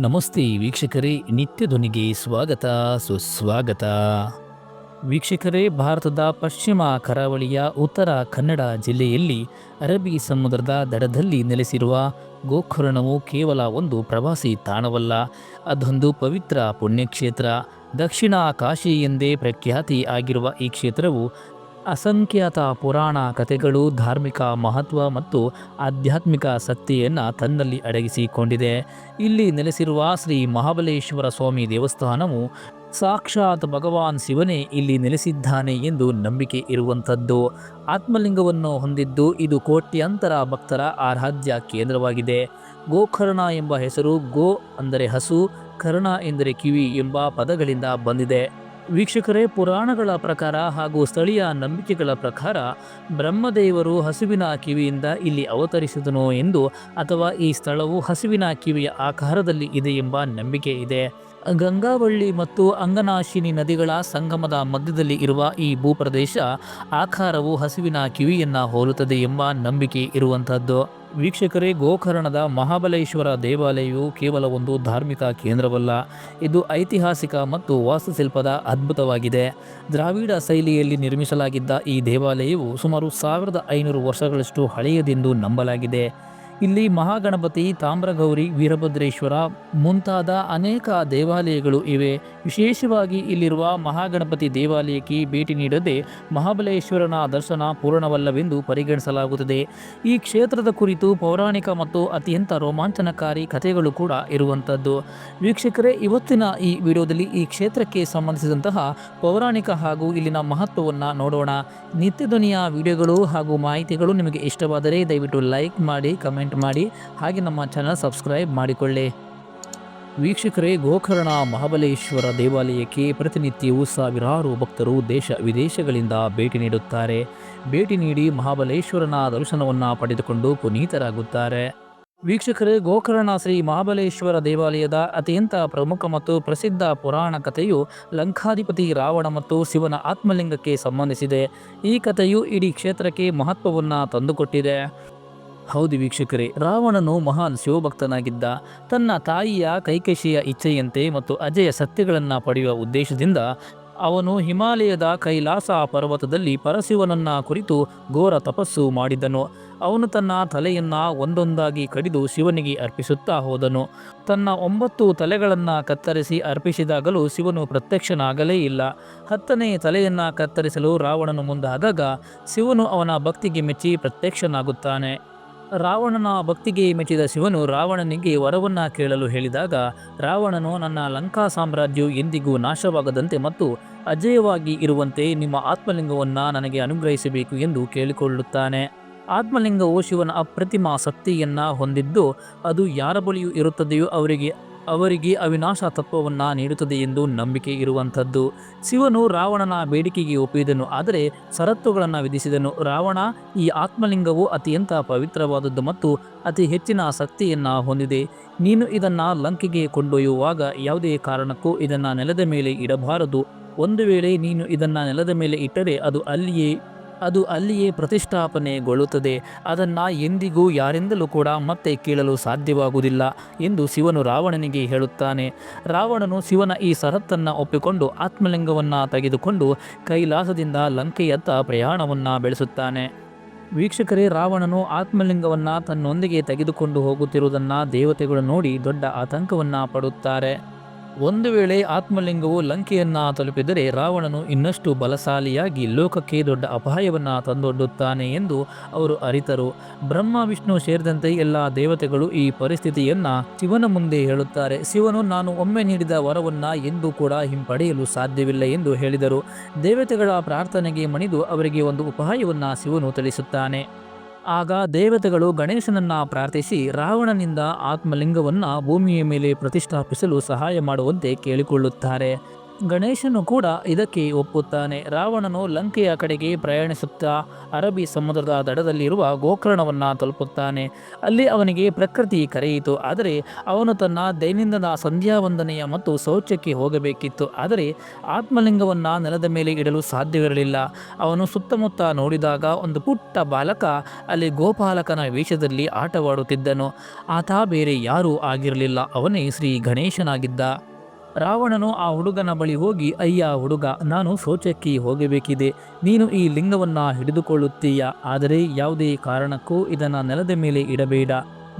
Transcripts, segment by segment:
ನಮಸ್ತೆ ವೀಕ್ಷಕರೇ ನಿತ್ಯ ಧ್ವನಿಗೆ ಸ್ವಾಗತ, ಸುಸ್ವಾಗತ. ವೀಕ್ಷಕರೇ, ಭಾರತದ ಪಶ್ಚಿಮ ಕರಾವಳಿಯ ಉತ್ತರ ಕನ್ನಡ ಜಿಲ್ಲೆಯಲ್ಲಿ ಅರಬ್ಬಿ ಸಮುದ್ರದ ದಡದಲ್ಲಿ ನೆಲೆಸಿರುವ ಗೋಕರ್ಣವು ಕೇವಲ ಒಂದು ಪ್ರವಾಸಿ ತಾಣವಲ್ಲ, ಅದೊಂದು ಪವಿತ್ರ ಪುಣ್ಯಕ್ಷೇತ್ರ. ದಕ್ಷಿಣ ಕಾಶಿ ಎಂದೇ ಪ್ರಖ್ಯಾತಿ ಆಗಿರುವ ಈ ಕ್ಷೇತ್ರವು ಅಸಂಖ್ಯಾತ ಪುರಾಣ ಕಥೆಗಳು, ಧಾರ್ಮಿಕ ಮಹತ್ವ ಮತ್ತು ಆಧ್ಯಾತ್ಮಿಕ ಶಕ್ತಿಯನ್ನು ತನ್ನಲ್ಲಿ ಅಡಗಿಸಿಕೊಂಡಿದೆ. ಇಲ್ಲಿ ನೆಲೆಸಿರುವ ಶ್ರೀ ಮಹಾಬಲೇಶ್ವರ ಸ್ವಾಮಿ ದೇವಸ್ಥಾನವು ಸಾಕ್ಷಾತ್ ಭಗವಾನ್ ಶಿವನೇ ಇಲ್ಲಿ ನೆಲೆಸಿದ್ದಾನೆ ಎಂದು ನಂಬಿಕೆ ಇರುವಂಥದ್ದು. ಆತ್ಮಲಿಂಗವನ್ನು ಹೊಂದಿದ್ದು ಇದು ಕೋಟ್ಯಾಂತರ ಭಕ್ತರ ಆರಾಧ್ಯ ಕೇಂದ್ರವಾಗಿದೆ. ಗೋಕರ್ಣ ಎಂಬ ಹೆಸರು ಗೋ ಅಂದರೆ ಹಸು, ಕರ್ಣ ಎಂದರೆ ಕಿವಿ ಎಂಬ ಪದಗಳಿಂದ ಬಂದಿದೆ. ವೀಕ್ಷಕರೇ, ಪುರಾಣಗಳ ಪ್ರಕಾರ ಹಾಗೂ ಸ್ಥಳೀಯ ನಂಬಿಕೆಗಳ ಪ್ರಕಾರ ಬ್ರಹ್ಮದೇವರು ಹಸುವಿನ ಕಿವಿಯಿಂದ ಇಲ್ಲಿ ಅವತರಿಸಿದನು ಎಂದು ಅಥವಾ ಈ ಸ್ಥಳವು ಹಸುವಿನ ಕಿವಿಯ ಆಕಾರದಲ್ಲಿ ಇದೆ ಎಂಬ ನಂಬಿಕೆ ಇದೆ. ಗಂಗಾವಳ್ಳಿ ಮತ್ತು ಅಂಗನಾಶಿನಿ ನದಿಗಳ ಸಂಗಮದ ಮಧ್ಯದಲ್ಲಿ ಇರುವ ಈ ಭೂಪ್ರದೇಶ ಆಕಾರವು ಹಸುವಿನ ಕಿವಿಯನ್ನು ಹೋಲುತ್ತದೆ ಎಂಬ ನಂಬಿಕೆ ಇರುವಂತಹದ್ದು. ವೀಕ್ಷಕರೇ, ಗೋಕರ್ಣದ ಮಹಾಬಲೇಶ್ವರ ದೇವಾಲಯವು ಕೇವಲ ಒಂದು ಧಾರ್ಮಿಕ ಕೇಂದ್ರವಲ್ಲ, ಇದು ಐತಿಹಾಸಿಕ ಮತ್ತು ವಾಸ್ತುಶಿಲ್ಪದ ಅದ್ಭುತವಾಗಿದೆ. ದ್ರಾವಿಡ ಶೈಲಿಯಲ್ಲಿ ನಿರ್ಮಿಸಲಾಗಿದ್ದ ಈ ದೇವಾಲಯವು ಸುಮಾರು ಸಾವಿರದ ಐನೂರು ವರ್ಷಗಳಷ್ಟು ಹಳೆಯದೆಂದು ನಂಬಲಾಗಿದೆ. ಇಲ್ಲಿ ಮಹಾಗಣಪತಿ ತಾಮ್ರಗೌರಿ ವೀರಭದ್ರೇಶ್ವರ ಮುಂತಾದ ಅನೇಕ ದೇವಾಲಯಗಳು ಇವೆ. ವಿಶೇಷವಾಗಿ ಇಲ್ಲಿರುವ ಮಹಾಗಣಪತಿ ದೇವಾಲಯಕ್ಕೆ ಭೇಟಿ ನೀಡದೆ ಮಹಾಬಲೇಶ್ವರನ ದರ್ಶನ ಪೂರ್ಣವಲ್ಲವೆಂದು ಪರಿಗಣಿಸಲಾಗುತ್ತದೆ. ಈ ಕ್ಷೇತ್ರದ ಕುರಿತು ಪೌರಾಣಿಕ ಮತ್ತು ಅತ್ಯಂತ ರೋಮಾಂಚನಕಾರಿ ಕಥೆಗಳು ಕೂಡ ಇರುವಂಥದ್ದು ವೀಕ್ಷಕರೇ, ಇವತ್ತಿನ ಈ ವಿಡಿಯೋದಲ್ಲಿ ಈ ಕ್ಷೇತ್ರಕ್ಕೆ ಸಂಬಂಧಿಸಿದಂತಹ ಪೌರಾಣಿಕ ಹಾಗೂ ಇಲ್ಲಿನ ಮಹತ್ವವನ್ನು ನೋಡೋಣ. ನಿತ್ಯಧ್ವನಿಯ ವಿಡಿಯೋಗಳು ಹಾಗೂ ಮಾಹಿತಿಗಳು ನಿಮಗೆ ಇಷ್ಟವಾದರೆ ದಯವಿಟ್ಟು ಲೈಕ್ ಮಾಡಿ, ಕಮೆಂಟ್ ಮಾಡಿ ಹಾಗೆ ನಮ್ಮ ಚಾನಲ್ ಸಬ್ಸ್ಕ್ರೈಬ್ ಮಾಡಿಕೊಳ್ಳಿ. ವೀಕ್ಷಕರೇ, ಗೋಕರ್ಣ ಮಹಾಬಲೇಶ್ವರ ದೇವಾಲಯಕ್ಕೆ ಪ್ರತಿನಿತ್ಯವೂ ಸಾವಿರಾರು ಭಕ್ತರು ದೇಶ ವಿದೇಶಗಳಿಂದ ಭೇಟಿ ನೀಡುತ್ತಾರೆ. ಭೇಟಿ ನೀಡಿ ಮಹಾಬಲೇಶ್ವರನ ದರ್ಶನವನ್ನು ಪಡೆದುಕೊಂಡು ಪುನೀತರಾಗುತ್ತಾರೆ. ವೀಕ್ಷಕರೇ, ಗೋಕರ್ಣ ಶ್ರೀ ಮಹಾಬಲೇಶ್ವರ ದೇವಾಲಯದ ಅತ್ಯಂತ ಪ್ರಮುಖ ಮತ್ತು ಪ್ರಸಿದ್ಧ ಪುರಾಣ ಕಥೆಯು ಲಂಕಾಧಿಪತಿ ರಾವಣ ಮತ್ತು ಶಿವನ ಆತ್ಮಲಿಂಗಕ್ಕೆ ಸಂಬಂಧಿಸಿದೆ. ಈ ಕಥೆಯು ಇಡೀ ಕ್ಷೇತ್ರಕ್ಕೆ ಮಹತ್ವವನ್ನು ತಂದುಕೊಟ್ಟಿದೆ. ಹೌದು ವೀಕ್ಷಕರೇ, ರಾವಣನು ಮಹಾನ್ ಶಿವಭಕ್ತನಾಗಿದ್ದ ತನ್ನ ತಾಯಿಯ ಕೈಕಶಿಯ ಇಚ್ಛೆಯಂತೆ ಮತ್ತು ಅಜಯ ಸತ್ಯಗಳನ್ನು ಪಡೆಯುವ ಉದ್ದೇಶದಿಂದ ಅವನು ಹಿಮಾಲಯದ ಕೈಲಾಸ ಪರ್ವತದಲ್ಲಿ ಪರಶಿವನನ್ನ ಕುರಿತು ಘೋರ ತಪಸ್ಸು ಮಾಡಿದನು. ಅವನು ತನ್ನ ತಲೆಯನ್ನ ಒಂದೊಂದಾಗಿ ಕಡಿದು ಶಿವನಿಗೆ ಅರ್ಪಿಸುತ್ತಾ ಹೋದನು. ತನ್ನ ಒಂಬತ್ತು ತಲೆಗಳನ್ನು ಕತ್ತರಿಸಿ ಅರ್ಪಿಸಿದಾಗಲೂ ಶಿವನು ಪ್ರತ್ಯಕ್ಷನಾಗಲೇ ಇಲ್ಲ. ಹತ್ತನೇ ತಲೆಯನ್ನು ಕತ್ತರಿಸಲು ರಾವಣನು ಮುಂದಾದಾಗ ಶಿವನು ಅವನ ಭಕ್ತಿಗೆ ಮೆಚ್ಚಿ ಪ್ರತ್ಯಕ್ಷನಾಗುತ್ತಾನೆ. ರಾವಣನ ಭಕ್ತಿಗೆ ಮೆಚ್ಚಿದ ಶಿವನು ರಾವಣನಿಗೆ ವರವನ್ನ ಕೇಳಲು ಹೇಳಿದಾಗ, ರಾವಣನು ನನ್ನ ಲಂಕಾ ಸಾಮ್ರಾಜ್ಯವು ಎಂದಿಗೂ ನಾಶವಾಗದಂತೆ ಮತ್ತು ಅಜೇಯವಾಗಿ ಇರುವಂತೆ ನಿಮ್ಮ ಆತ್ಮಲಿಂಗವನ್ನು ನನಗೆ ಅನುಗ್ರಹಿಸಬೇಕು ಎಂದು ಕೇಳಿಕೊಳ್ಳುತ್ತಾನೆ. ಆತ್ಮಲಿಂಗವು ಶಿವನ ಅಪ್ರತಿಮ ಶಕ್ತಿಯನ್ನು ಹೊಂದಿದ್ದು, ಅದು ಯಾರ ಬಳಿಯೂ ಇರುತ್ತದೆಯೋ ಅವರಿಗೆ ಅವರಿಗೆ ಅವಿನಾಶ ತತ್ವವನ್ನು ನೀಡುತ್ತದೆ ಎಂದು ನಂಬಿಕೆ ಇರುವಂಥದ್ದು. ಶಿವನು ರಾವಣನ ಬೇಡಿಕೆಗೆ ಒಪ್ಪಿದನು, ಆದರೆ ಷರತ್ತುಗಳನ್ನು ವಿಧಿಸಿದನು. ರಾವಣ ಈ ಆತ್ಮಲಿಂಗವು ಅತ್ಯಂತ ಪವಿತ್ರವಾದದ್ದು ಮತ್ತು ಅತಿ ಹೆಚ್ಚಿನ ಶಕ್ತಿಯನ್ನು ಹೊಂದಿದೆ. ನೀನು ಇದನ್ನು ಲಂಕೆಗೆ ಕೊಂಡೊಯ್ಯುವಾಗ ಯಾವುದೇ ಕಾರಣಕ್ಕೂ ಇದನ್ನು ನೆಲದ ಮೇಲೆ ಇಡಬಾರದು. ಒಂದು ವೇಳೆ ನೀನು ಇದನ್ನು ನೆಲದ ಮೇಲೆ ಇಟ್ಟರೆ ಅದು ಅಲ್ಲಿಯೇ ಅದು ಅಲ್ಲಿಯೇ ಪ್ರತಿಷ್ಠಾಪನೆಗೊಳ್ಳುತ್ತದೆ. ಅದನ್ನು ಎಂದಿಗೂ ಯಾರಿಂದಲೂ ಕೂಡ ಮತ್ತೆ ಕೇಳಲು ಸಾಧ್ಯವಾಗುವುದಿಲ್ಲ ಎಂದು ಶಿವನು ರಾವಣನಿಗೆ ಹೇಳುತ್ತಾನೆ. ರಾವಣನು ಶಿವನ ಈ ಸರತ್ತನ್ನು ಒಪ್ಪಿಕೊಂಡು ಆತ್ಮಲಿಂಗವನ್ನು ತೆಗೆದುಕೊಂಡು ಕೈಲಾಸದಿಂದ ಲಂಕೆಯತ್ತ ಪ್ರಯಾಣವನ್ನು ಬೆಳೆಸುತ್ತಾನೆ. ವೀಕ್ಷಕರೇ, ರಾವಣನು ಆತ್ಮಲಿಂಗವನ್ನು ತನ್ನೊಂದಿಗೆ ತೆಗೆದುಕೊಂಡು ಹೋಗುತ್ತಿರುವುದನ್ನು ದೇವತೆಗಳು ನೋಡಿ ದೊಡ್ಡ ಆತಂಕವನ್ನು ಪಡುತ್ತಾರೆ. ಒಂದು ವೇಳೆ ಆತ್ಮಲಿಂಗವು ಲಂಕೆಯನ್ನ ತಲುಪಿದರೆ ರಾವಣನು ಇನ್ನಷ್ಟು ಬಲಶಾಲಿಯಾಗಿ ಲೋಕಕ್ಕೆ ದೊಡ್ಡ ಅಪಾಯವನ್ನು ತಂದೊಡ್ಡುತ್ತಾನೆ ಎಂದು ಅವರು ಅರಿತರು. ಬ್ರಹ್ಮ, ವಿಷ್ಣು ಸೇರಿದಂತೆ ಎಲ್ಲ ದೇವತೆಗಳು ಈ ಪರಿಸ್ಥಿತಿಯನ್ನ ಶಿವನ ಮುಂದೆ ಹೇಳುತ್ತಾರೆ. ಶಿವನು, ನಾನು ಒಮ್ಮೆ ನೀಡಿದ ವರವನ್ನ ಎಂದೂ ಕೂಡ ಹಿಂಪಡೆಯಲು ಸಾಧ್ಯವಿಲ್ಲ ಎಂದು ಹೇಳಿದರು. ದೇವತೆಗಳ ಪ್ರಾರ್ಥನೆಗೆ ಮಣಿದು ಅವರಿಗೆ ಒಂದು ಉಪಾಯವನ್ನು ಶಿವನು ತಿಳಿಸುತ್ತಾನೆ. ಆಗ ದೇವತೆಗಳು ಗಣೇಶನನ್ನ ಪ್ರಾರ್ಥಿಸಿ ರಾವಣನಿಂದ ಆತ್ಮಲಿಂಗವನ್ನ ಭೂಮಿಯ ಮೇಲೆ ಪ್ರತಿಷ್ಠಾಪಿಸಲು ಸಹಾಯ ಮಾಡುವಂತೆ ಕೇಳಿಕೊಳ್ಳುತ್ತಾರೆ. ಗಣೇಶನು ಕೂಡ ಇದಕ್ಕೆ ಒಪ್ಪುತ್ತಾನೆ. ರಾವಣನು ಲಂಕೆಯ ಕಡೆಗೆ ಪ್ರಯಾಣಿಸುತ್ತಾ ಅರಬ್ಬಿ ಸಮುದ್ರದ ದಡದಲ್ಲಿರುವ ಗೋಕರ್ಣವನ್ನು ತಲುಪುತ್ತಾನೆ. ಅಲ್ಲಿ ಅವನಿಗೆ ಪ್ರಕೃತಿ ಕರೆಯಿತು. ಆದರೆ ಅವನು ತನ್ನ ದೈನಂದಿನ ಸಂಧ್ಯಾ ವಂದನೆಯ ಮತ್ತು ಶೌಚಕ್ಕೆ ಹೋಗಬೇಕಿತ್ತು. ಆದರೆ ಆತ್ಮಲಿಂಗವನ್ನು ನೆಲದ ಮೇಲೆ ಇಡಲು ಸಾಧ್ಯವಿರಲಿಲ್ಲ. ಅವನು ಸುತ್ತಮುತ್ತ ನೋಡಿದಾಗ ಒಂದು ಪುಟ್ಟ ಬಾಲಕ ಅಲ್ಲಿ ಗೋಪಾಲಕನ ವೇಷದಲ್ಲಿ ಆಟವಾಡುತ್ತಿದ್ದನು. ಆತ ಬೇರೆ ಯಾರೂ ಆಗಿರಲಿಲ್ಲ. ಅವನೇ ಶ್ರೀ ಗಣೇಶನಾಗಿದ್ದ. ರಾವಣನು ಆ ಹುಡುಗನ ಬಳಿ ಹೋಗಿ, ಅಯ್ಯ ಹುಡುಗ, ನಾನು ಶೋಚಕ್ಕೆ ಹೋಗಬೇಕಿದೆ. ನೀನು ಈ ಲಿಂಗವನ್ನು ಹಿಡಿದುಕೊಳ್ಳುತ್ತೀಯ. ಆದರೆ ಯಾವುದೇ ಕಾರಣಕ್ಕೂ ಇದನ್ನು ನೆಲದ ಮೇಲೆ ಇಡಬೇಡ.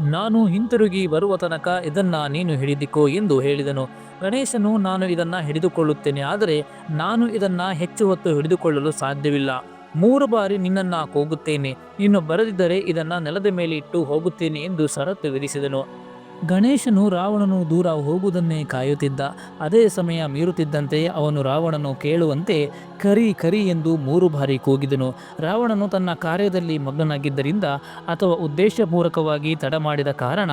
ನಾನು ಹಿಂತಿರುಗಿ ಬರುವ ತನಕ ಇದನ್ನು ನೀನು ಹಿಡಿದಿಕೋ ಎಂದು ಹೇಳಿದನು. ಗಣೇಶನು, ನಾನು ಇದನ್ನು ಹಿಡಿದುಕೊಳ್ಳುತ್ತೇನೆ. ಆದರೆ ನಾನು ಇದನ್ನು ಹೆಚ್ಚು ಹೊತ್ತು ಹಿಡಿದುಕೊಳ್ಳಲು ಸಾಧ್ಯವಿಲ್ಲ. ಮೂರು ಬಾರಿ ನಿನ್ನನ್ನ ಕೂಗುತ್ತೇನೆ. ನೀನು ಬರದಿದ್ದರೆ ಇದನ್ನು ನೆಲದ ಮೇಲೆ ಇಟ್ಟು ಹೋಗುತ್ತೇನೆ ಎಂದು ಷರತ್ತು ವಿಧಿಸಿದನು. ಗಣೇಶನು ರಾವಣನು ದೂರ ಹೋಗುವುದನ್ನೇ ಕಾಯುತ್ತಿದ್ದ. ಅದೇ ಸಮಯ ಮೀರುತ್ತಿದ್ದಂತೆ ಅವನು ರಾವಣನು ಕೇಳುವಂತೆ ಕರಿ ಕರಿ ಎಂದು ಮೂರು ಬಾರಿ ಕೂಗಿದನು. ರಾವಣನು ತನ್ನ ಕಾರ್ಯದಲ್ಲಿ ಮಗ್ನನಾಗಿದ್ದರಿಂದ ಅಥವಾ ಉದ್ದೇಶಪೂರ್ವಕವಾಗಿ ತಡ ಮಾಡಿದ ಕಾರಣ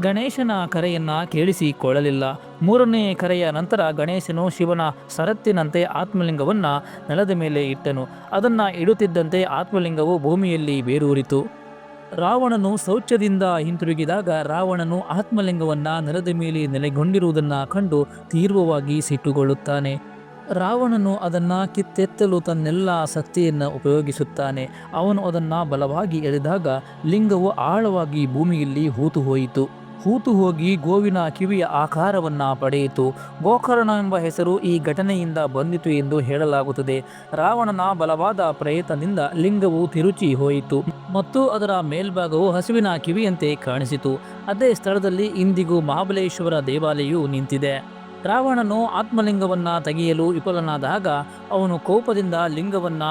ಗಣೇಶನ ಕರೆಯನ್ನ ಕೇಳಿಸಿಕೊಳ್ಳಲಿಲ್ಲ. ಮೂರನೇ ಕರೆಯ ನಂತರ ಗಣೇಶನು ಶಿವನ ಸರತ್ತಿನಂತೆ ಆತ್ಮಲಿಂಗವನ್ನು ನೆಲದ ಮೇಲೆ ಇಟ್ಟನು. ಅದನ್ನು ಇಡುತ್ತಿದ್ದಂತೆ ಆತ್ಮಲಿಂಗವು ಭೂಮಿಯಲ್ಲಿ ಬೇರೂರಿತು. ರಾವಣನು ಶೌಚದಿಂದ ಹಿಂತಿರುಗಿದಾಗ ರಾವಣನು ಆತ್ಮಲಿಂಗವನ್ನ ನೆಲದ ಮೇಲೆ ನೆಲೆಗೊಂಡಿರುವುದನ್ನು ಕಂಡು ತೀವ್ರವಾಗಿ ಸಿಟ್ಟುಗೊಳ್ಳುತ್ತಾನೆ. ರಾವಣನು ಅದನ್ನು ಕಿತ್ತೆತ್ತಲು ತನ್ನೆಲ್ಲ ಶಕ್ತಿಯನ್ನು ಉಪಯೋಗಿಸುತ್ತಾನೆ. ಅವನು ಅದನ್ನು ಬಲವಾಗಿ ಎಳೆದಾಗ ಲಿಂಗವು ಆಳವಾಗಿ ಭೂಮಿಯಲ್ಲಿ ಹೂತು ಹೋಯಿತು. ಹೂತು ಹೋಗಿ ಗೋವಿನ ಕಿವಿಯ ಆಕಾರವನ್ನ ಪಡೆಯಿತು. ಗೋಕರ್ಣ ಎಂಬ ಹೆಸರು ಈ ಘಟನೆಯಿಂದ ಬಂದಿತು ಎಂದು ಹೇಳಲಾಗುತ್ತದೆ. ರಾವಣನ ಬಲವಾದ ಪ್ರಯತ್ನದಿಂದ ಲಿಂಗವು ತಿರುಚಿ ಹೋಯಿತು. ಮತ್ತು ಅದರ ಮೇಲ್ಭಾಗವು ಹಸುವಿನ ಕಿವಿಯಂತೆ ಕಾಣಿಸಿತು. ಅದೇ ಸ್ಥಳದಲ್ಲಿ ಇಂದಿಗೂ ಮಹಾಬಲೇಶ್ವರ ದೇವಾಲಯವು ನಿಂತಿದೆ. ರಾವಣನು ಆತ್ಮಲಿಂಗವನ್ನ ತೆಗೆಯಲು ವಿಫಲನಾದಾಗ ಅವನು ಕೋಪದಿಂದ ಲಿಂಗವನ್ನ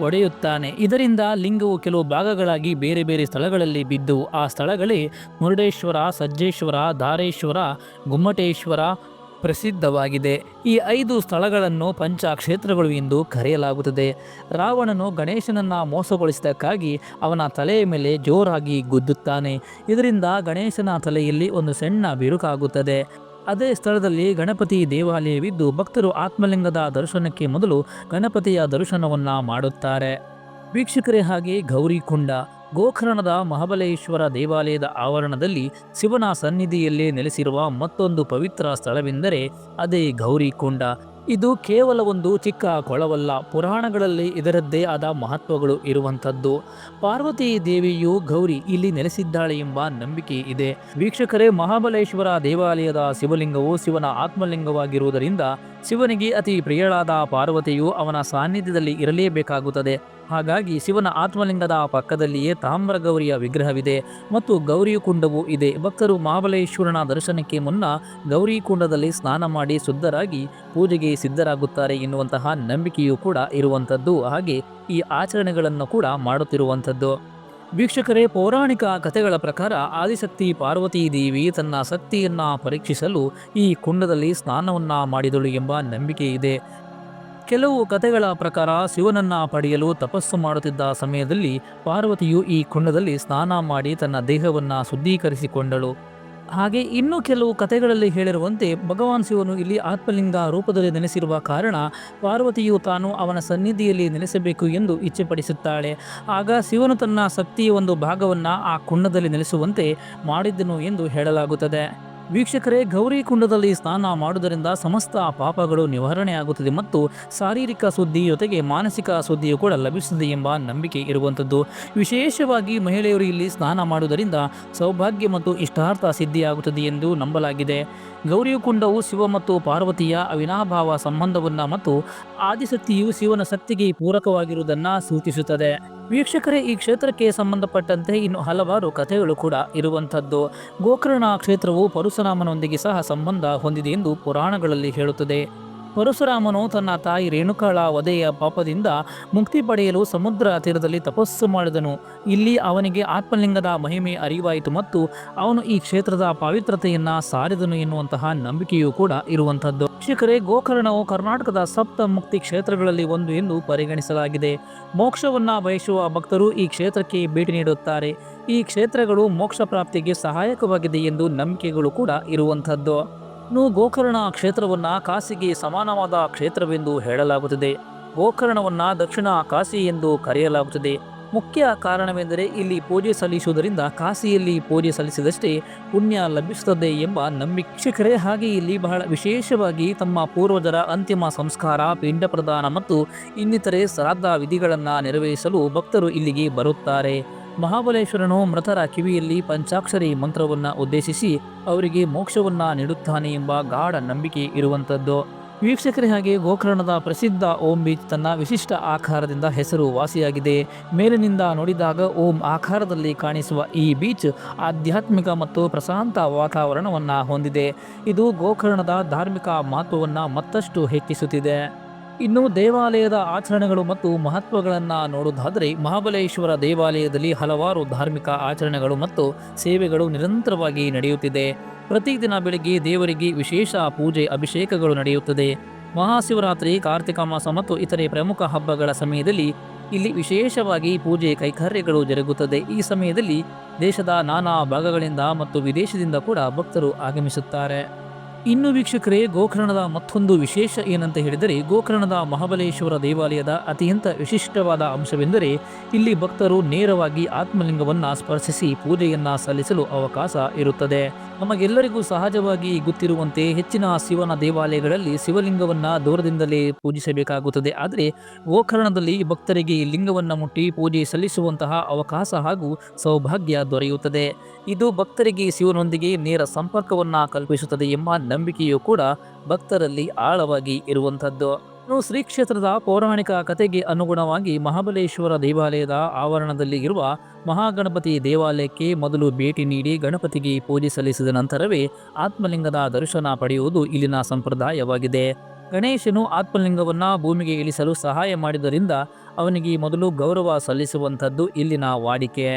ಒಡೆಯುತ್ತಾನೆ. ಇದರಿಂದ ಲಿಂಗವು ಕೆಲವು ಭಾಗಗಳಾಗಿ ಬೇರೆ ಬೇರೆ ಸ್ಥಳಗಳಲ್ಲಿ ಬಿದ್ದು, ಆ ಸ್ಥಳಗಳೇ ಮುರುಡೇಶ್ವರ, ಸಜ್ಜೇಶ್ವರ, ಧಾರೇಶ್ವರ, ಗುಮ್ಮಟೇಶ್ವರ ಪ್ರಸಿದ್ಧವಾಗಿದೆ. ಈ ಐದು ಸ್ಥಳಗಳನ್ನು ಪಂಚಕ್ಷೇತ್ರಗಳು ಎಂದು ಕರೆಯಲಾಗುತ್ತದೆ. ರಾವಣನು ಗಣೇಶನನ್ನು ಮೋಸಗೊಳಿಸಿದ್ದಕ್ಕಾಗಿ ಅವನ ತಲೆಯ ಮೇಲೆ ಜೋರಾಗಿ ಗುದ್ದುತ್ತಾನೆ. ಇದರಿಂದ ಗಣೇಶನ ತಲೆಯಲ್ಲಿ ಒಂದು ಸಣ್ಣ ಬಿರುಕಾಗುತ್ತದೆ. ಅದೇ ಸ್ಥಳದಲ್ಲಿ ಗಣಪತಿ ದೇವಾಲಯವಿದ್ದು ಭಕ್ತರು ಆತ್ಮಲಿಂಗದ ದರ್ಶನಕ್ಕೆ ಮೊದಲು ಗಣಪತಿಯ ದರ್ಶನವನ್ನು ಮಾಡುತ್ತಾರೆ. ವೀಕ್ಷಕರೇ ಹಾಗೆ ಗೌರಿಕುಂಡ ಗೋಕರ್ಣದ ಮಹಾಬಲೇಶ್ವರ ದೇವಾಲಯದ ಆವರಣದಲ್ಲಿ ಶಿವನ ಸನ್ನಿಧಿಯಲ್ಲೇ ನೆಲೆಸಿರುವ ಮತ್ತೊಂದು ಪವಿತ್ರ ಸ್ಥಳವೆಂದರೆ ಅದೇ ಗೌರಿಕುಂಡ ಇದು ಕೇವಲ ಒಂದು ಚಿಕ್ಕ ಕೊಳವಲ್ಲ. ಪುರಾಣಗಳಲ್ಲಿ ಇದರದ್ದೇ ಆದ ಮಹತ್ವಗಳು ಇರುವಂಥದ್ದು. ಪಾರ್ವತಿ ದೇವಿಯು ಗೌರಿ ಇಲ್ಲಿ ನೆಲೆಸಿದ್ದಾಳೆ ಎಂಬ ನಂಬಿಕೆ ಇದೆ. ವೀಕ್ಷಕರೇ, ಮಹಾಬಲೇಶ್ವರ ದೇವಾಲಯದ ಶಿವಲಿಂಗವು ಶಿವನ ಆತ್ಮಲಿಂಗವಾಗಿರುವುದರಿಂದ ಶಿವನಿಗೆ ಅತಿ ಪ್ರಿಯಳಾದ ಪಾರ್ವತಿಯು ಅವನ ಸಾನ್ನಿಧ್ಯದಲ್ಲಿ ಇರಲೇಬೇಕಾಗುತ್ತದೆ. ಹಾಗಾಗಿ ಶಿವನ ಆತ್ಮಲಿಂಗದ ಪಕ್ಕದಲ್ಲಿಯೇ ತಾಮ್ರ ಗೌರಿಯ ವಿಗ್ರಹವಿದೆ ಮತ್ತು ಗೌರಿ ಕುಂಡವೂ ಇದೆ. ಭಕ್ತರು ಮಹಾಬಲೇಶ್ವರನ ದರ್ಶನಕ್ಕೆ ಮುನ್ನ ಗೌರಿ ಕುಂಡದಲ್ಲಿ ಸ್ನಾನ ಮಾಡಿ ಶುದ್ಧರಾಗಿ ಪೂಜೆಗೆ ಸಿದ್ಧರಾಗುತ್ತಾರೆ ಎನ್ನುವಂತಹ ನಂಬಿಕೆಯೂ ಕೂಡ ಇರುವಂಥದ್ದು. ಹಾಗೆ ಈ ಆಚರಣೆಗಳನ್ನು ಕೂಡ ಮಾಡುತ್ತಿರುವಂಥದ್ದು. ವೀಕ್ಷಕರೇ, ಪೌರಾಣಿಕ ಕಥೆಗಳ ಪ್ರಕಾರ ಆದಿಶಕ್ತಿ ಪಾರ್ವತಿ ದೇವಿ ತನ್ನ ಶಕ್ತಿಯನ್ನು ಪರೀಕ್ಷಿಸಲು ಈ ಕುಂಡದಲ್ಲಿ ಸ್ನಾನವನ್ನ ಮಾಡಿದಳು ಎಂಬ ನಂಬಿಕೆ ಇದೆ. ಕೆಲವು ಕಥೆಗಳ ಪ್ರಕಾರ ಶಿವನನ್ನ ಪಡೆಯಲು ತಪಸ್ಸು ಮಾಡುತ್ತಿದ್ದ ಸಮಯದಲ್ಲಿ ಪಾರ್ವತಿಯು ಈ ಕುಂಡದಲ್ಲಿ ಸ್ನಾನ ಮಾಡಿ ತನ್ನ ದೇಹವನ್ನು ಶುದ್ಧೀಕರಿಸಿಕೊಂಡಳು. ಹಾಗೆ ಇನ್ನು ಕೆಲವು ಕಥೆಗಳಲ್ಲಿ ಹೇಳಿರುವಂತೆ ಭಗವಾನ್ ಶಿವನು ಇಲ್ಲಿ ಆತ್ಮಲಿಂಗ ರೂಪದಲ್ಲಿ ನೆಲೆಸಿರುವ ಕಾರಣ ಪಾರ್ವತಿಯು ತಾನು ಅವನ ಸನ್ನಿಧಿಯಲ್ಲಿ ನೆಲೆಸಬೇಕು ಎಂದು ಇಚ್ಛೆಪಡಿಸುತ್ತಾಳೆ. ಆಗ ಶಿವನು ತನ್ನ ಶಕ್ತಿಯ ಒಂದು ಭಾಗವನ್ನು ಆ ಕುಂಡದಲ್ಲಿ ನೆಲೆಸುವಂತೆ ಮಾಡಿದ್ದನು ಎಂದು ಹೇಳಲಾಗುತ್ತದೆ. ವೀಕ್ಷಕರೇ, ಗೌರಿ ಕುಂಡದಲ್ಲಿ ಸ್ನಾನ ಮಾಡುವುದರಿಂದ ಸಮಸ್ತ ಪಾಪಗಳು ನಿವಾರಣೆಯಾಗುತ್ತದೆ ಮತ್ತು ಶಾರೀರಿಕ ಸುದ್ದಿ ಜೊತೆಗೆ ಮಾನಸಿಕ ಸುದ್ದಿಯು ಕೂಡ ಲಭಿಸುತ್ತದೆ ಎಂಬ ನಂಬಿಕೆ ಇರುವಂಥದ್ದು. ವಿಶೇಷವಾಗಿ ಮಹಿಳೆಯರು ಇಲ್ಲಿ ಸ್ನಾನ ಮಾಡುವುದರಿಂದ ಸೌಭಾಗ್ಯ ಮತ್ತು ಇಷ್ಟಾರ್ಥ ಸಿದ್ಧಿಯಾಗುತ್ತದೆ ಎಂದು ನಂಬಲಾಗಿದೆ. ಗೌರಿ ಕುಂಡವು ಶಿವ ಮತ್ತು ಪಾರ್ವತಿಯ ಅವಿನಾಭಾವ ಸಂಬಂಧವನ್ನು ಮತ್ತು ಆದಿಶಕ್ತಿಯು ಶಿವನ ಶಕ್ತಿಗೆ ಪೂರಕವಾಗಿರುವುದನ್ನು ಸೂಚಿಸುತ್ತದೆ. ವೀಕ್ಷಕರೇ, ಈ ಕ್ಷೇತ್ರಕ್ಕೆ ಸಂಬಂಧಪಟ್ಟಂತೆ ಇನ್ನು ಹಲವಾರು ಕಥೆಗಳು ಕೂಡ ಇರುವಂಥದ್ದು. ಗೋಕರ್ಣ ಕ್ಷೇತ್ರವು ಪರಶುರಾಮನೊಂದಿಗೆ ಸಹ ಸಂಬಂಧ ಹೊಂದಿದೆ ಎಂದು ಪುರಾಣಗಳಲ್ಲಿ ಹೇಳುತ್ತದೆ. ಪರಶುರಾಮನು ತನ್ನ ತಾಯಿ ರೇಣುಕಾಳ ವಧೆಯ ಪಾಪದಿಂದ ಮುಕ್ತಿ ಪಡೆಯಲು ಸಮುದ್ರ ತೀರದಲ್ಲಿ ತಪಸ್ಸು ಮಾಡಿದನು. ಇಲ್ಲಿ ಅವನಿಗೆ ಆತ್ಮಲಿಂಗದ ಮಹಿಮೆ ಅರಿವಾಯಿತು ಮತ್ತು ಅವನು ಈ ಕ್ಷೇತ್ರದ ಪಾವಿತ್ರತೆಯನ್ನು ಸಾರಿದನು ಎನ್ನುವಂತಹ ನಂಬಿಕೆಯೂ ಕೂಡ ಇರುವಂಥದ್ದು. ಶಿಖರೇ ಗೋಕರ್ಣವು ಕರ್ನಾಟಕದ ಸಪ್ತ ಮುಕ್ತಿ ಕ್ಷೇತ್ರಗಳಲ್ಲಿ ಒಂದು ಎಂದು ಪರಿಗಣಿಸಲಾಗಿದೆ. ಮೋಕ್ಷವನ್ನ ಬಯಸುವ ಭಕ್ತರು ಈ ಕ್ಷೇತ್ರಕ್ಕೆ ಭೇಟಿ ನೀಡುತ್ತಾರೆ. ಈ ಕ್ಷೇತ್ರಗಳು ಮೋಕ್ಷ ಪ್ರಾಪ್ತಿಗೆ ಸಹಾಯಕವಾಗಿದೆ ಎಂದು ನಂಬಿಕೆಗಳು ಕೂಡ ಇರುವಂಥದ್ದು. ಇನ್ನು ಗೋಕರ್ಣ ಕ್ಷೇತ್ರವನ್ನು ಕಾಸಿಗೆ ಸಮಾನವಾದ ಕ್ಷೇತ್ರವೆಂದು ಹೇಳಲಾಗುತ್ತದೆ. ಗೋಕರ್ಣವನ್ನು ದಕ್ಷಿಣ ಕಾಶಿ ಎಂದು ಕರೆಯಲಾಗುತ್ತದೆ. ಮುಖ್ಯ ಕಾರಣವೆಂದರೆ ಇಲ್ಲಿ ಪೂಜೆ ಸಲ್ಲಿಸುವುದರಿಂದ ಕಾಶಿಯಲ್ಲಿ ಪೂಜೆ ಸಲ್ಲಿಸಿದಷ್ಟೇ ಪುಣ್ಯ ಲಭಿಸುತ್ತದೆ ಎಂಬ ನಂಬಿಕ್ಷಕರೇ ಹಾಗೆ ಇಲ್ಲಿ ಬಹಳ ವಿಶೇಷವಾಗಿ ತಮ್ಮ ಪೂರ್ವಜರ ಅಂತಿಮ ಸಂಸ್ಕಾರ, ಪಿಂಡ ಪ್ರದಾನ ಮತ್ತು ಇನ್ನಿತರೆ ಶ್ರಾದ್ದ ವಿಧಿಗಳನ್ನು ನೆರವೇರಿಸಲು ಭಕ್ತರು ಇಲ್ಲಿಗೆ ಬರುತ್ತಾರೆ. ಮಹಾಬಲೇಶ್ವರನು ಮೃತರ ಕಿವಿಯಲ್ಲಿ ಪಂಚಾಕ್ಷರಿ ಮಂತ್ರವನ್ನು ಉದ್ದೇಶಿಸಿ ಅವರಿಗೆ ಮೋಕ್ಷವನ್ನು ನೀಡುತ್ತಾನೆ ಎಂಬ ಗಾಢ ನಂಬಿಕೆ ಇರುವಂಥದ್ದು. ವೀಕ್ಷಕರೇ ಹಾಗೆ ಗೋಕರ್ಣದ ಪ್ರಸಿದ್ಧ ಓಂ ಬೀಚ್ ತನ್ನ ವಿಶಿಷ್ಟ ಆಕಾರದಿಂದ ಹೆಸರು ವಾಸಿಯಾಗಿದೆ ಮೇಲಿನಿಂದ ನೋಡಿದಾಗ ಓಂ ಆಕಾರದಲ್ಲಿ ಕಾಣಿಸುವ ಈ ಬೀಚ್ ಆಧ್ಯಾತ್ಮಿಕ ಮತ್ತು ಪ್ರಶಾಂತ ವಾತಾವರಣವನ್ನು ಹೊಂದಿದೆ. ಇದು ಗೋಕರ್ಣದ ಧಾರ್ಮಿಕ ಮಹತ್ವವನ್ನು ಮತ್ತಷ್ಟು ಹೆಚ್ಚಿಸುತ್ತಿದೆ. ಇನ್ನು ದೇವಾಲಯದ ಆಚರಣೆಗಳು ಮತ್ತು ಮಹತ್ವಗಳನ್ನು ನೋಡುವುದಾದರೆ ಮಹಾಬಲೇಶ್ವರ ದೇವಾಲಯದಲ್ಲಿ ಹಲವಾರು ಧಾರ್ಮಿಕ ಆಚರಣೆಗಳು ಮತ್ತು ಸೇವೆಗಳು ನಿರಂತರವಾಗಿ ನಡೆಯುತ್ತಿದೆ. ಪ್ರತಿದಿನ ಬೆಳಗ್ಗೆ ದೇವರಿಗೆ ವಿಶೇಷ ಪೂಜೆ, ಅಭಿಷೇಕಗಳು ನಡೆಯುತ್ತದೆ. ಮಹಾಶಿವರಾತ್ರಿ, ಕಾರ್ತಿಕ ಮಾಸ ಮತ್ತು ಇತರೆ ಪ್ರಮುಖ ಹಬ್ಬಗಳ ಸಮಯದಲ್ಲಿ ಇಲ್ಲಿ ವಿಶೇಷವಾಗಿ ಪೂಜೆ, ಕೈಕಾರ್ಯಗಳು ಜರುಗುತ್ತದೆ. ಈ ಸಮಯದಲ್ಲಿ ದೇಶದ ನಾನಾ ಭಾಗಗಳಿಂದ ಮತ್ತು ವಿದೇಶದಿಂದ ಕೂಡ ಭಕ್ತರು ಆಗಮಿಸುತ್ತಾರೆ. ಇನ್ನು ವೀಕ್ಷಕರೇ, ಗೋಕರ್ಣದ ಮತ್ತೊಂದು ವಿಶೇಷ ಏನಂತ ಹೇಳಿದರೆ, ಗೋಕರ್ಣದ ಮಹಾಬಲೇಶ್ವರ ದೇವಾಲಯದ ಅತ್ಯಂತ ವಿಶಿಷ್ಟವಾದ ಅಂಶವೆಂದರೆ, ಇಲ್ಲಿ ಭಕ್ತರು ನೇರವಾಗಿ ಆತ್ಮಲಿಂಗವನ್ನು ಸ್ಪರ್ಶಿಸಿ ಪೂಜೆಯನ್ನು ಸಲ್ಲಿಸಲು ಅವಕಾಶ ಇರುತ್ತದೆ. ನಮಗೆಲ್ಲರಿಗೂ ಸಹಜವಾಗಿ ಗೊತ್ತಿರುವಂತೆ ಹೆಚ್ಚಿನ ಶಿವನ ದೇವಾಲಯಗಳಲ್ಲಿ ಶಿವಲಿಂಗವನ್ನು ದೂರದಿಂದಲೇ ಪೂಜಿಸಬೇಕಾಗುತ್ತದೆ. ಆದರೆ ಗೋಕರ್ಣದಲ್ಲಿ ಭಕ್ತರಿಗೆ ಲಿಂಗವನ್ನು ಮುಟ್ಟಿ ಪೂಜೆ ಸಲ್ಲಿಸುವಂತಹ ಅವಕಾಶ ಹಾಗೂ ಸೌಭಾಗ್ಯ ದೊರೆಯುತ್ತದೆ. ಇದು ಭಕ್ತರಿಗೆ ಶಿವನೊಂದಿಗೆ ನೇರ ಸಂಪರ್ಕವನ್ನು ಕಲ್ಪಿಸುತ್ತದೆ ಎಂಬ ನಂಬಿಕೆಯೂ ಕೂಡ ಭಕ್ತರಲ್ಲಿ ಆಳವಾಗಿ ಇರುವಂಥದ್ದು. ಇನ್ನು ಶ್ರೀ ಕ್ಷೇತ್ರದ ಪೌರಾಣಿಕ ಕಥೆಗೆ ಅನುಗುಣವಾಗಿ ಮಹಾಬಲೇಶ್ವರ ದೇವಾಲಯದ ಆವರಣದಲ್ಲಿ ಇರುವ ಮಹಾಗಣಪತಿ ದೇವಾಲಯಕ್ಕೆ ಮೊದಲು ಭೇಟಿ ನೀಡಿ ಗಣಪತಿಗೆ ಪೂಜೆ ಸಲ್ಲಿಸಿದ ನಂತರವೇ ಆತ್ಮಲಿಂಗದ ದರ್ಶನ ಪಡೆಯುವುದು ಇಲ್ಲಿನ ಸಂಪ್ರದಾಯವಾಗಿದೆ. ಗಣೇಶನು ಆತ್ಮಲಿಂಗವನ್ನು ಭೂಮಿಗೆ ಇಳಿಸಲು ಸಹಾಯ ಮಾಡಿದ್ದರಿಂದ ಅವನಿಗೆ ಮೊದಲು ಗೌರವ ಸಲ್ಲಿಸುವಂಥದ್ದು ಇಲ್ಲಿನ ವಾಡಿಕೆ.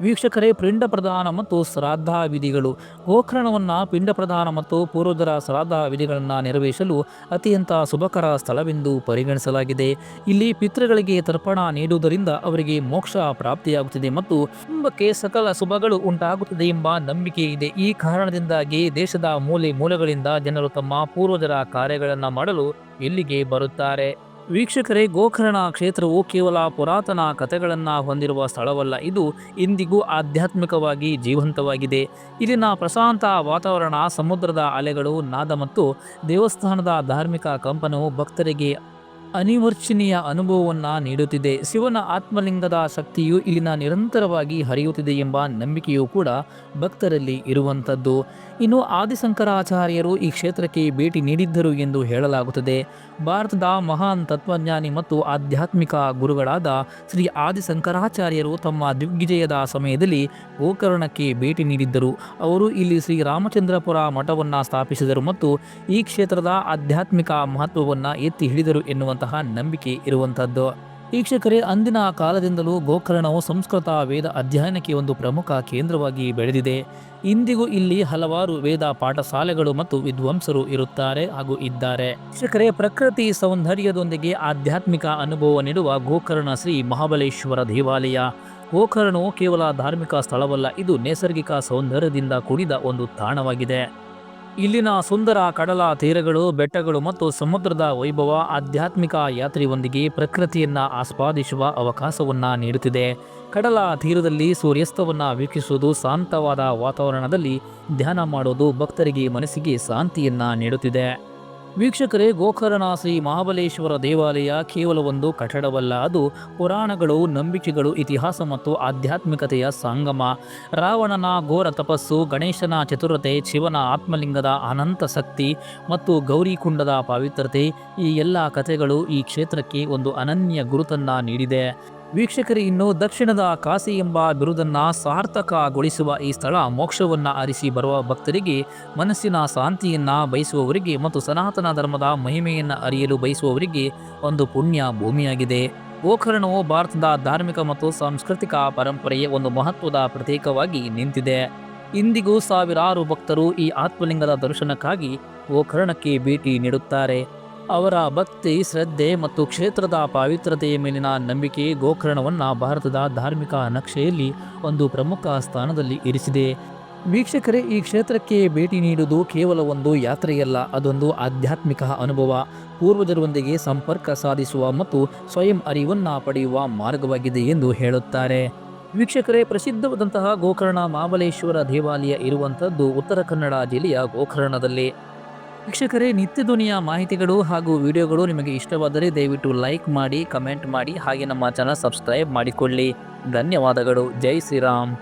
ವೀಕ್ಷಕರೇ ಪಿಂಡ ಪ್ರಧಾನ ಮತ್ತು ಶ್ರಾದ್ದ ವಿಧಿಗಳು. ಗೋಕರ್ಣವನ್ನು ಪಿಂಡ ಪ್ರಧಾನ ಮತ್ತು ಪೂರ್ವಜರ ಶ್ರಾದ್ದ ವಿಧಿಗಳನ್ನು ನೆರವೇರಿಸಲು ಅತ್ಯಂತ ಶುಭಕರ ಸ್ಥಳವೆಂದು ಪರಿಗಣಿಸಲಾಗಿದೆ. ಇಲ್ಲಿ ಪಿತೃಗಳಿಗೆ ತರ್ಪಣ ನೀಡುವುದರಿಂದ ಅವರಿಗೆ ಮೋಕ್ಷ ಪ್ರಾಪ್ತಿಯಾಗುತ್ತದೆ ಮತ್ತು ಕುಟುಂಬಕ್ಕೆ ಸಕಲ ಶುಭಗಳು ಉಂಟಾಗುತ್ತದೆ ಎಂಬ ನಂಬಿಕೆ ಇದೆ. ಈ ಕಾರಣದಿಂದಾಗಿ ದೇಶದ ಮೂಲೆ ಮೂಲೆಗಳಿಂದ ಜನರು ತಮ್ಮ ಪೂರ್ವಜರ ಕಾರ್ಯಗಳನ್ನು ಮಾಡಲು ಇಲ್ಲಿಗೆ ಬರುತ್ತಾರೆ? ವೀಕ್ಷಕರೇ, ಗೋಕರ್ಣ ಕ್ಷೇತ್ರವು ಕೇವಲ ಪುರಾತನ ಕಥೆಗಳನ್ನು ಹೊಂದಿರುವ ಸ್ಥಳವಲ್ಲ, ಇದು ಇಂದಿಗೂ ಆಧ್ಯಾತ್ಮಿಕವಾಗಿ ಜೀವಂತವಾಗಿದೆ. ಇಲ್ಲಿನ ಪ್ರಶಾಂತ ವಾತಾವರಣ, ಸಮುದ್ರದ ಅಲೆಗಳು, ನಾದ ಮತ್ತು ದೇವಸ್ಥಾನದ ಧಾರ್ಮಿಕ ಕಂಪನವು ಭಕ್ತರಿಗೆ ಅನಿವರ್ಚನೀಯ ಅನುಭವವನ್ನು ನೀಡುತ್ತಿದೆ. ಶಿವನ ಆತ್ಮಲಿಂಗದ ಶಕ್ತಿಯು ಇಲ್ಲಿನ ನಿರಂತರವಾಗಿ ಹರಿಯುತ್ತಿದೆ ಎಂಬ ನಂಬಿಕೆಯೂ ಕೂಡ ಭಕ್ತರಲ್ಲಿ ಇರುವಂಥದ್ದು. ಇನ್ನು ಆದಿಶಂಕರಾಚಾರ್ಯರು ಈ ಕ್ಷೇತ್ರಕ್ಕೆ ಭೇಟಿ ನೀಡಿದ್ದರು ಎಂದು ಹೇಳಲಾಗುತ್ತದೆ. ಭಾರತದ ಮಹಾನ್ ತತ್ವಜ್ಞಾನಿ ಮತ್ತು ಆಧ್ಯಾತ್ಮಿಕ ಗುರುಗಳಾದ ಶ್ರೀ ಆದಿಶಂಕರಾಚಾರ್ಯರು ತಮ್ಮ ದಿಗ್ವಿಜಯದ ಸಮಯದಲ್ಲಿ ಗೋಕರ್ಣಕ್ಕೆ ಭೇಟಿ ನೀಡಿದ್ದರು. ಅವರು ಇಲ್ಲಿ ಶ್ರೀ ರಾಮಚಂದ್ರಪುರ ಮಠವನ್ನು ಸ್ಥಾಪಿಸಿದರು ಮತ್ತು ಈ ಕ್ಷೇತ್ರದ ಆಧ್ಯಾತ್ಮಿಕ ಮಹತ್ವವನ್ನು ಎತ್ತಿ ಹಿಡಿದರು ಎನ್ನುವಂತಹ ನಂಬಿಕೆ ಇರುವಂಥದ್ದು ವೀಕ್ಷಕರೇ, ಅಂದಿನ ಕಾಲದಿಂದಲೂ ಗೋಕರ್ಣವು ಸಂಸ್ಕೃತ ವೇದ ಅಧ್ಯಯನಕ್ಕೆ ಒಂದು ಪ್ರಮುಖ ಕೇಂದ್ರವಾಗಿ ಬೆಳೆದಿದೆ. ಇಂದಿಗೂ ಇಲ್ಲಿ ಹಲವಾರು ವೇದ ಪಾಠಶಾಲೆಗಳು ಮತ್ತು ವಿದ್ವಾಂಸರು ಇರುತ್ತಾರೆ ಹಾಗೂ ಇದ್ದಾರೆ. ವೀಕ್ಷಕರೇ, ಪ್ರಕೃತಿ ಸೌಂದರ್ಯದೊಂದಿಗೆ ಆಧ್ಯಾತ್ಮಿಕ ಅನುಭವ ನೀಡುವ ಗೋಕರ್ಣ ಶ್ರೀ ಮಹಾಬಲೇಶ್ವರ ದೇವಾಲಯ. ಗೋಕರ್ಣವು ಕೇವಲ ಧಾರ್ಮಿಕ ಸ್ಥಳವಲ್ಲ, ಇದು ನೈಸರ್ಗಿಕ ಸೌಂದರ್ಯದಿಂದ ಕೂಡಿದ ಒಂದು ತಾಣವಾಗಿದೆ. ಇಲ್ಲಿನ ಸುಂದರ ಕಡಲ ತೀರಗಳು, ಬೆಟ್ಟಗಳು ಮತ್ತು ಸಮುದ್ರದ ವೈಭವ ಆಧ್ಯಾತ್ಮಿಕ ಯಾತ್ರೆಯೊಂದಿಗೆ ಪ್ರಕೃತಿಯನ್ನ ಆಸ್ವಾದಿಸುವ ಅವಕಾಶವನ್ನ ನೀಡುತ್ತಿದೆ. ಕಡಲ ತೀರದಲ್ಲಿ ಸೂರ್ಯಾಸ್ತವನ್ನ ವೀಕ್ಷಿಸುವುದು ಶಾಂತವಾದ ವಾತಾವರಣದಲ್ಲಿ ಧ್ಯಾನ ಮಾಡುವುದು ಭಕ್ತರಿಗೆ ಮನಸ್ಸಿಗೆ ಶಾಂತಿಯನ್ನ ನೀಡುತ್ತಿದೆ. ವೀಕ್ಷಕರೇ, ಗೋಕರ್ಣಾಸಿ ಮಹಾಬಲೇಶ್ವರ ದೇವಾಲಯ ಕೇವಲ ಒಂದು ಕಟ್ಟಡವಲ್ಲ, ಅದು ಪುರಾಣಗಳು, ನಂಬಿಕೆಗಳು, ಇತಿಹಾಸ ಮತ್ತು ಆಧ್ಯಾತ್ಮಿಕತೆಯ ಸಂಗಮ. ರಾವಣನ ಘೋರ ತಪಸ್ಸು, ಗಣೇಶನ ಚತುರತೆ, ಶಿವನ ಆತ್ಮಲಿಂಗದ ಅನಂತ ಶಕ್ತಿ ಮತ್ತು ಗೌರಿಕುಂಡದ ಪವಿತ್ರತೆ ಈ ಎಲ್ಲ ಕಥೆಗಳು ಈ ಕ್ಷೇತ್ರಕ್ಕೆ ಒಂದು ಅನನ್ಯ ಗುರುತನ್ನು ನೀಡಿದೆ. ವೀಕ್ಷಕರು, ಇನ್ನು ದಕ್ಷಿಣದ ಕಾಸಿ ಎಂಬ ಬಿರುದನ್ನು ಸಾರ್ಥಕಗೊಳಿಸುವ ಈ ಸ್ಥಳ ಮೋಕ್ಷವನ್ನು ಅರಿಸಿ ಬರುವ ಭಕ್ತರಿಗೆ ಮನಸ್ಸಿನ ಶಾಂತಿಯನ್ನು ಬಯಸುವವರಿಗೆ ಮತ್ತು ಸನಾತನ ಧರ್ಮದ ಮಹಿಮೆಯನ್ನು ಅರಿಯಲು ಬಯಸುವವರಿಗೆ ಒಂದು ಪುಣ್ಯ ಭೂಮಿಯಾಗಿದೆ. ಗೋಕರ್ಣವು ಭಾರತದ ಧಾರ್ಮಿಕ ಮತ್ತು ಸಾಂಸ್ಕೃತಿಕ ಪರಂಪರೆಯ ಒಂದು ಮಹತ್ವದ ಪ್ರತೀಕವಾಗಿ ನಿಂತಿದೆ. ಇಂದಿಗೂ ಸಾವಿರಾರು ಭಕ್ತರು ಈ ಆತ್ಮಲಿಂಗದ ದರ್ಶನಕ್ಕಾಗಿ ಗೋಕರ್ಣಕ್ಕೆ ಭೇಟಿ ನೀಡುತ್ತಾರೆ. ಅವರ ಭಕ್ತಿ, ಶ್ರದ್ಧೆ ಮತ್ತು ಕ್ಷೇತ್ರದ ಪಾವಿತ್ರತೆಯ ಮೇಲಿನ ನಂಬಿಕೆ ಗೋಕರ್ಣವನ್ನು ಭಾರತದ ಧಾರ್ಮಿಕ ನಕ್ಷೆಯಲ್ಲಿ ಒಂದು ಪ್ರಮುಖ ಸ್ಥಾನದಲ್ಲಿ ಇರಿಸಿದೆ. ವೀಕ್ಷಕರೇ, ಈ ಕ್ಷೇತ್ರಕ್ಕೆ ಭೇಟಿ ನೀಡುವುದು ಕೇವಲ ಒಂದು ಯಾತ್ರೆಯಲ್ಲ, ಅದೊಂದು ಆಧ್ಯಾತ್ಮಿಕ ಅನುಭವ. ಪೂರ್ವಜರೊಂದಿಗೆ ಸಂಪರ್ಕ ಸಾಧಿಸುವ ಮತ್ತು ಸ್ವಯಂ ಅರಿವನ್ನು ಪಡೆಯುವ ಮಾರ್ಗವಾಗಿದೆ ಎಂದು ಹೇಳುತ್ತಾರೆ. ವೀಕ್ಷಕರೇ, ಪ್ರಸಿದ್ಧವಾದಂತಹ ಗೋಕರ್ಣ ಮಹಾಬಲೇಶ್ವರ ದೇವಾಲಯ ಇರುವಂಥದ್ದು ಉತ್ತರ ಕನ್ನಡ ಜಿಲ್ಲೆಯ ಗೋಕರ್ಣದಲ್ಲಿ. ವೀಕ್ಷಕರೇ, ನಿತ್ಯ ಧ್ವನಿಯ ಮಾಹಿತಿಗಳು ಹಾಗೂ ವಿಡಿಯೋಗಳು ನಿಮಗೆ ಇಷ್ಟವಾದರೆ ದಯವಿಟ್ಟು ಲೈಕ್ ಮಾಡಿ, ಕಮೆಂಟ್ ಮಾಡಿ ಹಾಗೆ ನಮ್ಮ ಚಾನಲ್ ಸಬ್ಸ್ಕ್ರೈಬ್ ಮಾಡಿಕೊಳ್ಳಿ. ಧನ್ಯವಾದಗಳು. ಜೈ ಶ್ರೀರಾಮ್.